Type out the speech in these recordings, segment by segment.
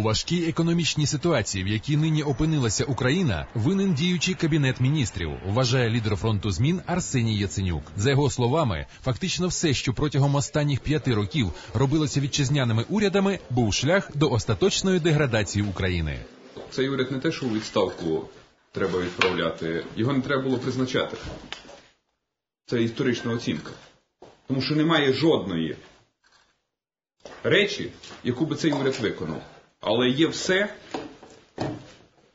У важкій економічній ситуації, в якій нині опинилася Україна, винен діючий кабінет міністрів, вважає лідер фронту змін Арсеній Яценюк. За його словами, фактично все, що протягом останніх п'яти років робилося вітчизняними урядами, був шлях до остаточної деградації України. Цей уряд не те, що у відставку треба відправляти, його не треба було призначати. Це історична оцінка. Тому що немає жодної речі, яку би цей уряд виконав. Але є все,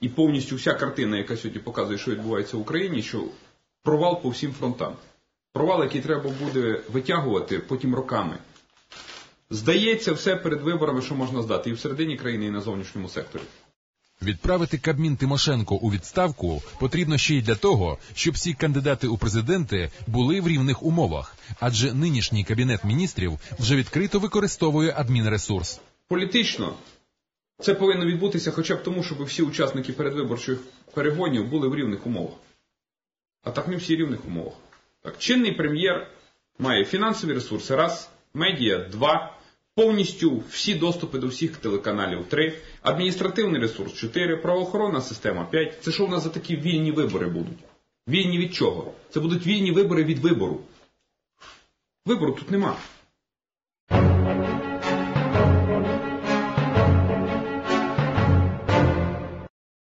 і повністю вся картина, яка сьогодні показує, що відбувається в Україні, що провал по всім фронтам. Провал, який треба буде витягувати потім роками. Здається, все перед виборами, що можна здати, і всередині країни, і на зовнішньому секторі. Відправити Кабмін Тимошенко у відставку потрібно ще й для того, щоб всі кандидати у президенти були в рівних умовах, адже нинішній кабінет міністрів вже відкрито використовує адмінресурс. Політично це повинно відбутися хоча б тому, щоб всі учасники передвиборчих перегонів були в рівних умовах. А так не всі в рівних умовах. Так, чинний прем'єр має фінансові ресурси, раз, медіа, два, повністю всі доступи до всіх телеканалів, три, адміністративний ресурс, чотири, правоохоронна система, п'ять. Це що в нас за такі вільні вибори будуть? Вільні від чого? Це будуть вільні вибори від вибору. Вибору тут нема.